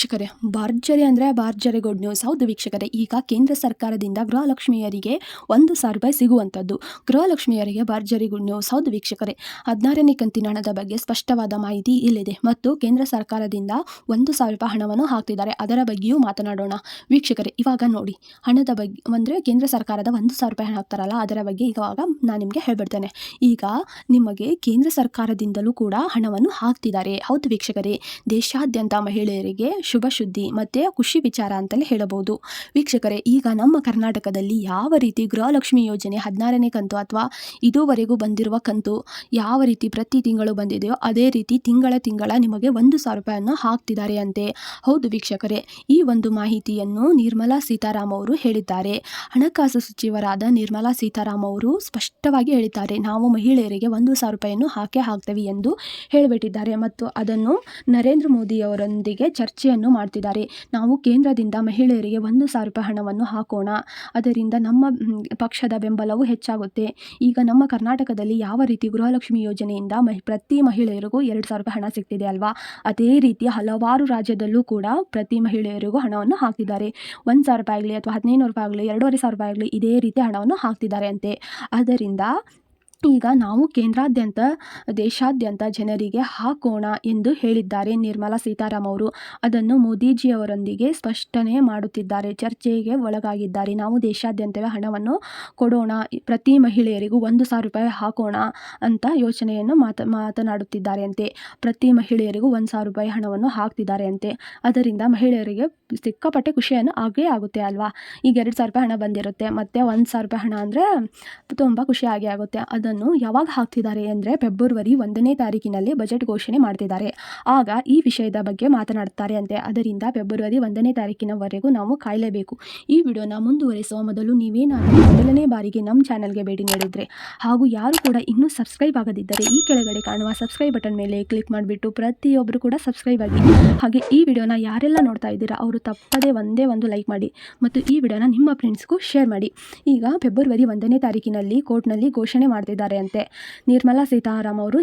ವೀಕ್ಷಕರೇ ಭರ್ಜರಿ ಅಂದರೆ ಭರ್ಜರಿ ಗುಡ್ ನ್ಯೂಸ್ ಹೌದು ವೀಕ್ಷಕರೇ, ಈಗ ಕೇಂದ್ರ ಸರ್ಕಾರದಿಂದ ಗೃಹಲಕ್ಷ್ಮಿಯರಿಗೆ ಒಂದು ಸಾವಿರ ರೂಪಾಯಿ ಸಿಗುವಂಥದ್ದು ಗೃಹಲಕ್ಷ್ಮಿಯರಿಗೆ ಭರ್ಜರಿ ಗುಡ್ ನ್ಯೂಸ್ ಹೌದು ವೀಕ್ಷಕರೇ, ಹದಿನಾರನೇ ಕಂತಿನ ಹಣದ ಬಗ್ಗೆ ಸ್ಪಷ್ಟವಾದ ಮಾಹಿತಿ ಇಲ್ಲಿದೆ. ಮತ್ತು ಕೇಂದ್ರ ಸರ್ಕಾರದಿಂದ ಒಂದು ಸಾವಿರ ರೂಪಾಯಿ ಹಣವನ್ನು ಹಾಕ್ತಿದ್ದಾರೆ. ಅದರ ಬಗ್ಗೆಯೂ ಮಾತನಾಡೋಣ. ವೀಕ್ಷಕರೇ, ಇವಾಗ ನೋಡಿ, ಹಣದ ಬಗ್ಗೆ ಅಂದರೆ ಕೇಂದ್ರ ಸರ್ಕಾರದ ಒಂದು ಸಾವಿರ ರೂಪಾಯಿ ಹಣ ಹಾಕ್ತಾರಲ್ಲ, ಅದರ ಬಗ್ಗೆ ಇವಾಗ ನಾನು ನಿಮಗೆ ಹೇಳ್ಬಿಡ್ತೇನೆ. ಈಗ ನಿಮಗೆ ಕೇಂದ್ರ ಸರ್ಕಾರದಿಂದಲೂ ಕೂಡ ಹಣವನ್ನು ಹಾಕ್ತಿದ್ದಾರೆ. ಹೌದು ವೀಕ್ಷಕರೇ, ದೇಶಾದ್ಯಂತ ಮಹಿಳೆಯರಿಗೆ ಶುಭ ಸುದ್ದಿ ಮತ್ತು ಖುಷಿ ವಿಚಾರ ಅಂತಲೇ ಹೇಳಬಹುದು. ವೀಕ್ಷಕರೇ, ಈಗ ನಮ್ಮ ಕರ್ನಾಟಕದಲ್ಲಿ ಯಾವ ರೀತಿ ಗೃಹಲಕ್ಷ್ಮಿ ಯೋಜನೆ ಹದಿನಾರನೇ ಕಂತು ಅಥವಾ ಇದುವರೆಗೂ ಬಂದಿರುವ ಕಂತು ಯಾವ ರೀತಿ ಪ್ರತಿ ತಿಂಗಳು ಬಂದಿದೆಯೋ ಅದೇ ರೀತಿ ತಿಂಗಳ ತಿಂಗಳ ನಿಮಗೆ ಒಂದು ಸಾವಿರ ರೂಪಾಯಿಯನ್ನು ಹಾಕ್ತಿದ್ದಾರೆ ಅಂತೆ. ಹೌದು ವೀಕ್ಷಕರೇ, ಈ ಒಂದು ಮಾಹಿತಿಯನ್ನು ನಿರ್ಮಲಾ ಸೀತಾರಾಮ್ ಅವರು ಹೇಳಿದ್ದಾರೆ. ಹಣಕಾಸು ಸಚಿವರಾದ ನಿರ್ಮಲಾ ಸೀತಾರಾಮ್ ಅವರು ಸ್ಪಷ್ಟವಾಗಿ ಹೇಳಿದ್ದಾರೆ. ನಾವು ಮಹಿಳೆಯರಿಗೆ ಒಂದು ಸಾವಿರ ರೂಪಾಯಿಯನ್ನು ಹಾಕೇ ಹಾಕ್ತೇವೆ ಎಂದು ಹೇಳಿಬಿಟ್ಟಿದ್ದಾರೆ. ಮತ್ತು ಅದನ್ನು ನರೇಂದ್ರ ಮೋದಿಯವರೊಂದಿಗೆ ಚರ್ಚೆಯನ್ನು ಮಾಡ್ತಿದ್ದಾರೆ. ನಾವು ಕೇಂದ್ರದಿಂದ ಮಹಿಳೆಯರಿಗೆ ಒಂದು ಸಾವಿರ ರೂಪಾಯಿ ಹಣವನ್ನು ಹಾಕೋಣ. ಅದರಿಂದ ನಮ್ಮ ಪಕ್ಷದ ಬೆಂಬಲವು ಹೆಚ್ಚಾಗುತ್ತೆ. ಈಗ ನಮ್ಮ ಕರ್ನಾಟಕದಲ್ಲಿ ಯಾವ ರೀತಿ ಗೃಹಲಕ್ಷ್ಮಿ ಯೋಜನೆಯಿಂದ ಮಹಿ, ಪ್ರತಿ ಮಹಿಳೆಯರಿಗೂ ಎರಡು ಸಾವಿರ ರೂಪಾಯಿ ಹಣ ಸಿಗ್ತಿದೆ ಅಲ್ವಾ? ಅದೇ ರೀತಿ ಹಲವಾರು ರಾಜ್ಯದಲ್ಲೂ ಕೂಡ ಪ್ರತಿ ಮಹಿಳೆಯರಿಗೂ ಹಣವನ್ನು ಹಾಕಿದ್ದಾರೆ ಒಂದು ಸಾವಿರ ರೂಪಾಯಿ ಆಗಲಿ ಅಥವಾ ಹದಿನೈದು ರೂಪಾಯಿ ಆಗಲಿ, ಎರಡೂವರೆ ಸಾವಿರ ರೂಪಾಯಿ ಆಗಲಿ ಇದೇ ರೀತಿ ಹಣವನ್ನು ಹಾಕ್ತಿದ್ದಾರೆ ಅಂತೆ. ಆದ್ದರಿಂದ ಈಗ ನಾವು ಕೇಂದ್ರಾದ್ಯಂತ, ದೇಶಾದ್ಯಂತ ಜನರಿಗೆ ಹಾಕೋಣ ಎಂದು ಹೇಳಿದ್ದಾರೆ ನಿರ್ಮಲಾ ಸೀತಾರಾಮ್ ಅವರು. ಅದನ್ನು ಮೋದಿಜಿಯವರೊಂದಿಗೆ ಸ್ಪಷ್ಟನೆ ಮಾಡುತ್ತಿದ್ದಾರೆ. ಚರ್ಚೆಗೆ ಒಳಗಾಗಿದ್ದಾರೆ. ನಾವು ದೇಶಾದ್ಯಂತವೇ ಹಣವನ್ನು ಕೊಡೋಣ. ಪ್ರತಿ ಮಹಿಳೆಯರಿಗೂ ಒಂದು ಸಾವಿರ ರೂಪಾಯಿ ಹಾಕೋಣ ಅಂತ ಯೋಚನೆಯನ್ನು ಮಾತ ಮಾತನಾಡುತ್ತಿದ್ದಾರೆ ಅಂತೆ ಪ್ರತಿ ಮಹಿಳೆಯರಿಗೂ ಒಂದು ಸಾವಿರ ರೂಪಾಯಿ ಹಣವನ್ನು ಹಾಕ್ತಿದ್ದಾರೆ ಅಂತೆ ಅದರಿಂದ ಮಹಿಳೆಯರಿಗೆ ಸಿಕ್ಕಾಪಟ್ಟೆ ಖುಷಿಯನ್ನು ಆಗೇ ಆಗುತ್ತೆ ಅಲ್ವಾ? ಈಗ ಎರಡು ಸಾವಿರ ರೂಪಾಯಿ ಹಣ ಬಂದಿರುತ್ತೆ. ಮತ್ತು ಒಂದು ಸಾವಿರ ರೂಪಾಯಿ ಹಣ ಅಂದರೆ ತುಂಬ ಖುಷಿ ಆಗೇ ಆಗುತ್ತೆ. ಅದನ್ನು ಯಾವಾಗ ಹಾಕ್ತಿದ್ದಾರೆ ಅಂದರೆ ಫೆಬ್ರವರಿ ಒಂದನೇ ತಾರೀಕಿನಲ್ಲಿ ಬಜೆಟ್ ಘೋಷಣೆ ಮಾಡ್ತಿದ್ದಾರೆ. ಆಗ ಈ ವಿಷಯದ ಬಗ್ಗೆ ಮಾತನಾಡುತ್ತಾರೆ ಅಂತೆ. ಅದರಿಂದ ಫೆಬ್ರವರಿ ಒಂದನೇ ತಾರೀಕಿನವರೆಗೂ ನಾವು ಕಾಯಲೇಬೇಕು. ಈ ವಿಡಿಯೋನ ಮುಂದುವರಿಸುವ ಮೊದಲು ನೀವೇನಾದರೂ ಮೊದಲನೇ ಬಾರಿಗೆ ನಮ್ಮ ಚಾನಲ್ಗೆ ಭೇಟಿ ನೀಡಿದರೆ ಹಾಗೂ ಯಾರು ಕೂಡ ಇನ್ನೂ ಸಬ್ಸ್ಕ್ರೈಬ್ ಆಗದಿದ್ದರೆ ಈ ಕೆಳಗಡೆ ಕಾಣುವ ಸಬ್ಸ್ಕ್ರೈಬ್ ಬಟನ್ ಮೇಲೆ ಕ್ಲಿಕ್ ಮಾಡಿಬಿಟ್ಟು ಪ್ರತಿಯೊಬ್ಬರು ಕೂಡ ಸಬ್ಸ್ಕ್ರೈಬ್ ಆಗಿ. ಹಾಗೆ ಈ ವಿಡಿಯೋನ ಯಾರೆಲ್ಲ ನೋಡ್ತಾ ಇದ್ದೀರಾ ಅವರು ತಪ್ಪದೇ ಒಂದೇ ಒಂದು ಲೈಕ್ ಮಾಡಿ ಮತ್ತು ಈ ವಿಡಿಯೋನ ನಿಮ್ಮ ಫ್ರೆಂಡ್ಸ್ಗೂ ಶೇರ್ ಮಾಡಿ. ಈಗ ಫೆಬ್ರವರಿ ಒಂದನೇ ತಾರೀಕಿನಲ್ಲಿ ಕೋರ್ಟ್ನಲ್ಲಿ ಘೋಷಣೆ ಮಾಡ್ತಿದ್ದಾರೆ. ಅಂತೆ. ನಿರ್ಮಲಾ ಸೀತಾರಾಮ್ ಅವರು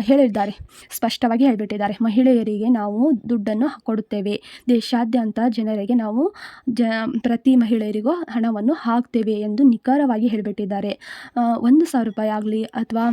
ಹೇಳಿದ್ದಾರೆ. ಸ್ಪಷ್ಟವಾಗಿ ಹೇಳಿಬಿಟ್ಟಿದ್ದಾರೆ. ಮಹಿಳೆಯರಿಗೆ ನಾವು ದುಡ್ಡನ್ನು ಕೊಡುತ್ತೇವೆ. ದೇಶಾದ್ಯಂತ ಜನರಿಗೆ ನಾವು ಜ, ಪ್ರತಿ ಮಹಿಳೆಯರಿಗೂ ಹಣವನ್ನು ಹಾಕ್ತೇವೆ ಎಂದು ನಿಖರವಾಗಿ ಹೇಳಿಬಿಟ್ಟಿದ್ದಾರೆ. ಒಂದು ಸಾವಿರ ರೂಪಾಯಿ ಆಗಲಿ ಅಥವಾ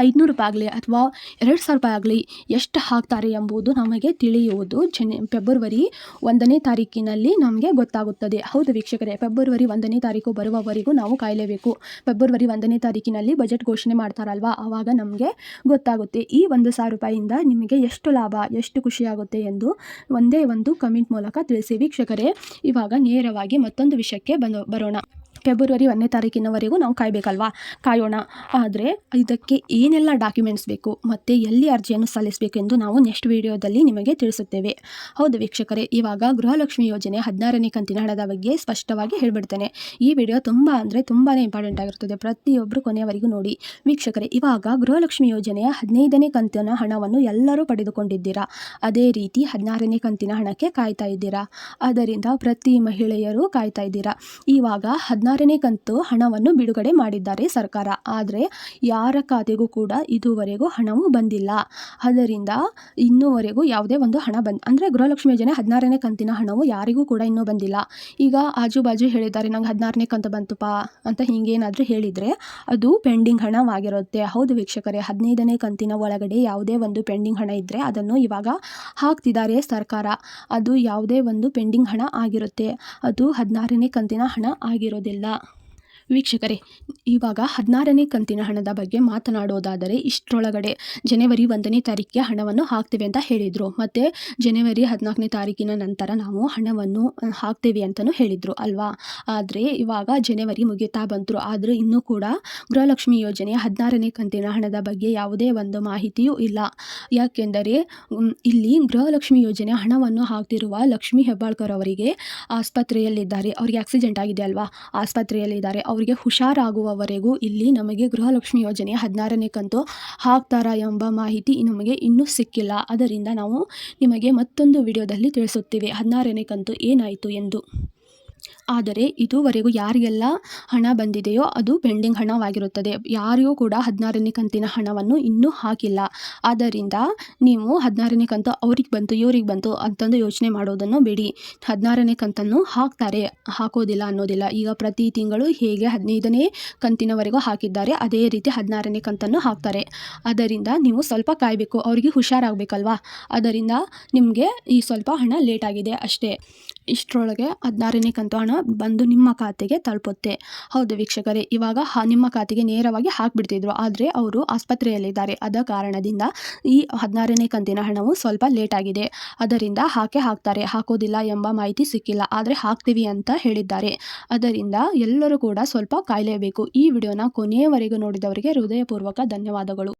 ಐದುನೂರು ರೂಪಾಯಿ ಆಗಲಿ ಅಥವಾ ಎರಡು ಸಾವಿರ ರೂಪಾಯಿ ಆಗಲಿ ಎಷ್ಟು ಹಾಕ್ತಾರೆ ಎಂಬುದು ನಮಗೆ ತಿಳಿಯುವುದು ಜನ ಫೆಬ್ರವರಿ ಒಂದನೇ ತಾರೀಕಿನಲ್ಲಿ ನಮಗೆ ಗೊತ್ತಾಗುತ್ತದೆ. ಹೌದು ವೀಕ್ಷಕರೇ, ಫೆಬ್ರವರಿ ಒಂದನೇ ತಾರೀಕು ಬರುವವರೆಗೂ ನಾವು ಕಾಯಲೇಬೇಕು. ಫೆಬ್ರವರಿ ಒಂದನೇ ತಾರೀಕಿನಲ್ಲಿ ಬಜೆಟ್ ಘೋಷಣೆ ಮಾಡ್ತಾರಲ್ವ? ಆವಾಗ ನಮಗೆ ಗೊತ್ತಾಗುತ್ತೆ. ಈ ಒಂದು ಸಾವಿರ ರೂಪಾಯಿಯಿಂದ ನಿಮಗೆ ಎಷ್ಟು ಲಾಭ, ಎಷ್ಟು ಖುಷಿಯಾಗುತ್ತೆ ಎಂದು ಒಂದೇ ಒಂದು ಕಮೆಂಟ್ ಮೂಲಕ ತಿಳಿಸಿ. ವೀಕ್ಷಕರೇ, ಇವಾಗ ನೇರವಾಗಿ ಮತ್ತೊಂದು ವಿಷಯಕ್ಕೆ ಬಂದು ಬರೋಣ. ಫೆಬ್ರವರಿ ಒಂದನೇ ತಾರೀಕಿನವರೆಗೂ ನಾವು ಕಾಯಬೇಕಲ್ವಾ? ಕಾಯೋಣ. ಆದರೆ ಇದಕ್ಕೆ ಏನೆಲ್ಲ ಡಾಕ್ಯುಮೆಂಟ್ಸ್ ಬೇಕು? ಮತ್ತು ಎಲ್ಲಿ ಅರ್ಜಿಯನ್ನು ಸಲ್ಲಿಸಬೇಕೆಂದು ನಾವು ನೆಕ್ಸ್ಟ್ ವಿಡಿಯೋದಲ್ಲಿ ನಿಮಗೆ ತಿಳಿಸುತ್ತೇವೆ. ಹೌದು ವೀಕ್ಷಕರೇ, ಇವಾಗ ಗೃಹಲಕ್ಷ್ಮಿ ಯೋಜನೆ ಹದಿನಾರನೇ ಕಂತಿನ ಹಣದ ಬಗ್ಗೆ ಸ್ಪಷ್ಟವಾಗಿ ಹೇಳಿಬಿಡ್ತೇನೆ. ಈ ವಿಡಿಯೋ ತುಂಬ ಅಂದರೆ ತುಂಬಾ ಇಂಪಾರ್ಟೆಂಟ್ ಆಗಿರ್ತದೆ ಪ್ರತಿಯೊಬ್ಬರು ಕೊನೆಯವರೆಗೂ ನೋಡಿ. ವೀಕ್ಷಕರೇ, ಇವಾಗ ಗೃಹಲಕ್ಷ್ಮಿ ಯೋಜನೆಯ ಹದಿನೈದನೇ ಕಂತಿನ ಹಣವನ್ನು ಎಲ್ಲರೂ ಪಡೆದುಕೊಂಡಿದ್ದೀರಾ? ಅದೇ ರೀತಿ ಹದಿನಾರನೇ ಕಂತಿನ ಹಣಕ್ಕೆ ಕಾಯ್ತಾ ಇದ್ದೀರಾ? ಅದರಿಂದ ಪ್ರತಿ ಮಹಿಳೆಯರು ಕಾಯ್ತಾ ಇದ್ದೀರಾ? ಇವಾಗ ಹದಿನಾರನೇ ಕಂತು ಹಣವನ್ನು ಬಿಡುಗಡೆ ಮಾಡಿದ್ದಾರೆ ಸರ್ಕಾರ. ಆದರೆ ಯಾರ ಖಾತೆಗೂ ಕೂಡ ಇದುವರೆಗೂ ಹಣವು ಬಂದಿಲ್ಲ. ಅದರಿಂದ ಇನ್ನೂವರೆಗೂ ಯಾವುದೇ ಒಂದು ಹಣ ಬಂದ್, ಅಂದರೆ ಗೃಹಲಕ್ಷ್ಮಿ ಯೋಜನೆ ಹದಿನಾರನೇ ಕಂತಿನ ಹಣವು ಯಾರಿಗೂ ಕೂಡ ಇನ್ನೂ ಬಂದಿಲ್ಲ. ಈಗ ಆಜು ಬಾಜು ಹೇಳಿದ್ದಾರೆ, ನಂಗೆ ಹದಿನಾರನೇ ಕಂತು ಬಂತುಪ್ಪ ಅಂತ ಹಿಂಗೇನಾದರೂ ಹೇಳಿದರೆ ಅದು ಪೆಂಡಿಂಗ್ ಹಣವಾಗಿರುತ್ತೆ. ಹೌದು ವೀಕ್ಷಕರೇ, ಹದಿನೈದನೇ ಕಂತಿನ ಒಳಗಡೆ ಯಾವುದೇ ಒಂದು ಪೆಂಡಿಂಗ್ ಹಣ ಇದ್ದರೆ ಅದನ್ನು ಇವಾಗ ಹಾಕ್ತಿದ್ದಾರೆ ಸರ್ಕಾರ. ಅದು ಯಾವುದೇ ಒಂದು ಪೆಂಡಿಂಗ್ ಹಣ ಆಗಿರುತ್ತೆ. ಅದು ಹದಿನಾರನೇ ಕಂತಿನ ಹಣ ಆಗಿರೋದಿಲ್ಲ. だ。ವೀಕ್ಷಕರೇ, ಇವಾಗ ಹದಿನಾರನೇ ಕಂತಿನ ಹಣದ ಬಗ್ಗೆ ಮಾತನಾಡೋದಾದರೆ ಇಷ್ಟರೊಳಗಡೆ ಜನವರಿ ಒಂದನೇ ತಾರೀಕಿಗೆ ಹಣವನ್ನು ಹಾಕ್ತೇವೆ ಅಂತ ಹೇಳಿದರು. ಮತ್ತು ಜನವರಿ ಹದಿನಾಲ್ಕನೇ ತಾರೀಕಿನ ನಂತರ ನಾವು ಹಣವನ್ನು ಹಾಕ್ತೇವೆ ಅಂತಲೂ ಹೇಳಿದರು ಅಲ್ವಾ? ಆದರೆ ಇವಾಗ ಜನವರಿ ಮುಗಿತಾ ಬಂತು. ಆದರೂ ಇನ್ನೂ ಕೂಡ ಗೃಹಲಕ್ಷ್ಮಿ ಯೋಜನೆ ಹದಿನಾರನೇ ಕಂತಿನ ಹಣದ ಬಗ್ಗೆ ಯಾವುದೇ ಒಂದು ಮಾಹಿತಿಯೂ ಇಲ್ಲ. ಯಾಕೆಂದರೆ ಇಲ್ಲಿ ಗೃಹಲಕ್ಷ್ಮಿ ಯೋಜನೆ ಹಣವನ್ನು ಹಾಕ್ತಿರುವ ಲಕ್ಷ್ಮೀ ಹೆಬ್ಬಾಳ್ಕರ್ ಅವರಿಗೆ ಆಸ್ಪತ್ರೆಯಲ್ಲಿದ್ದಾರೆ. ಅವರಿಗೆ ಆಕ್ಸಿಡೆಂಟ್ ಆಗಿದೆ ಅಲ್ವಾ? ಆಸ್ಪತ್ರೆಯಲ್ಲಿದ್ದಾರೆ. ಅವರಿಗೆ ಹುಷಾರಾಗುವವರೆಗೂ ಇಲ್ಲಿ ನಮಗೆ ಗೃಹಲಕ್ಷ್ಮಿ ಯೋಜನೆಯ ಹದಿನಾರನೇ ಕಂತು ಹಾಕ್ತಾರಾ ಎಂಬ ಮಾಹಿತಿ ನಮಗೆ ಇನ್ನೂ ಸಿಕ್ಕಿಲ್ಲ. ಅದರಿಂದ ನಾವು ನಿಮಗೆ ಮತ್ತೊಂದು ವಿಡಿಯೋದಲ್ಲಿ ತಿಳಿಸುತ್ತೇವೆ. ಹದಿನಾರನೇ ಕಂತು ಏನಾಯಿತು ಎಂದು. ಆದರೆ ಇದುವರೆಗೂ ಯಾರಿಗೆಲ್ಲ ಹಣ ಬಂದಿದೆಯೋ ಅದು ಪೆಂಡಿಂಗ್ ಹಣವಾಗಿರುತ್ತದೆ. ಯಾರಿಗೂ ಕೂಡ ಹದಿನಾರನೇ ಕಂತಿನ ಹಣವನ್ನು ಇನ್ನೂ ಹಾಕಿಲ್ಲ. ಆದ್ದರಿಂದ ನೀವು ಹದಿನಾರನೇ ಕಂತು ಅವ್ರಿಗೆ ಬಂತು, ಇವ್ರಿಗೆ ಬಂತು ಅಂತಂದು ಯೋಚನೆ ಮಾಡೋದನ್ನು ಬಿಡಿ. ಹದಿನಾರನೇ ಕಂತನ್ನು ಹಾಕ್ತಾರೆ, ಹಾಕೋದಿಲ್ಲ ಅನ್ನೋದಿಲ್ಲ. ಈಗ ಪ್ರತಿ ತಿಂಗಳು ಹೇಗೆ ಹದಿನೈದನೇ ಕಂತಿನವರೆಗೂ ಹಾಕಿದ್ದಾರೆ, ಅದೇ ರೀತಿ ಹದಿನಾರನೇ ಕಂತನ್ನು ಹಾಕ್ತಾರೆ. ಅದರಿಂದ ನೀವು ಸ್ವಲ್ಪ ಕಾಯಬೇಕು, ಅವರಿಗೆ ಹುಷಾರಾಗಬೇಕಲ್ವಾ? ಅದರಿಂದ ನಿಮಗೆ ಈ ಸ್ವಲ್ಪ ಹಣ ಲೇಟ್ ಆಗಿದೆ ಅಷ್ಟೇ. ಇಷ್ಟರೊಳಗೆ ಹದಿನಾರನೇ ಕಂತು ಹಣ ಬಂದು ನಿಮ್ಮ ಖಾತೆಗೆ ತಲುಪುತ್ತೆ. ಹೌದು ವೀಕ್ಷಕರೇ, ಇವಾಗ ನಿಮ್ಮ ಖಾತೆಗೆ ನೇರವಾಗಿ ಹಾಕಿಬಿಡ್ತಿದ್ರು. ಆದರೆ ಅವರು ಆಸ್ಪತ್ರೆಯಲ್ಲಿದ್ದಾರೆ. ಅದ ಕಾರಣದಿಂದ ಈ ಹದಿನಾರನೇ ಕಂತಿನ ಹಣವು ಸ್ವಲ್ಪ ಲೇಟ್ ಆಗಿದೆ. ಅದರಿಂದ ಹಾಕೆ ಹಾಕ್ತಾರೆ. ಹಾಕೋದಿಲ್ಲ ಎಂಬ ಮಾಹಿತಿ ಸಿಕ್ಕಿಲ್ಲ. ಆದರೆ ಹಾಕ್ತೀವಿ ಅಂತ ಹೇಳಿದ್ದಾರೆ. ಅದರಿಂದ ಎಲ್ಲರೂ ಕೂಡ ಸ್ವಲ್ಪ ಕಾಯಲೇಬೇಕು. ಈ ವಿಡಿಯೋನ ಕೊನೆಯವರೆಗೂ ನೋಡಿದವರಿಗೆ ಹೃದಯಪೂರ್ವಕ ಧನ್ಯವಾದಗಳು.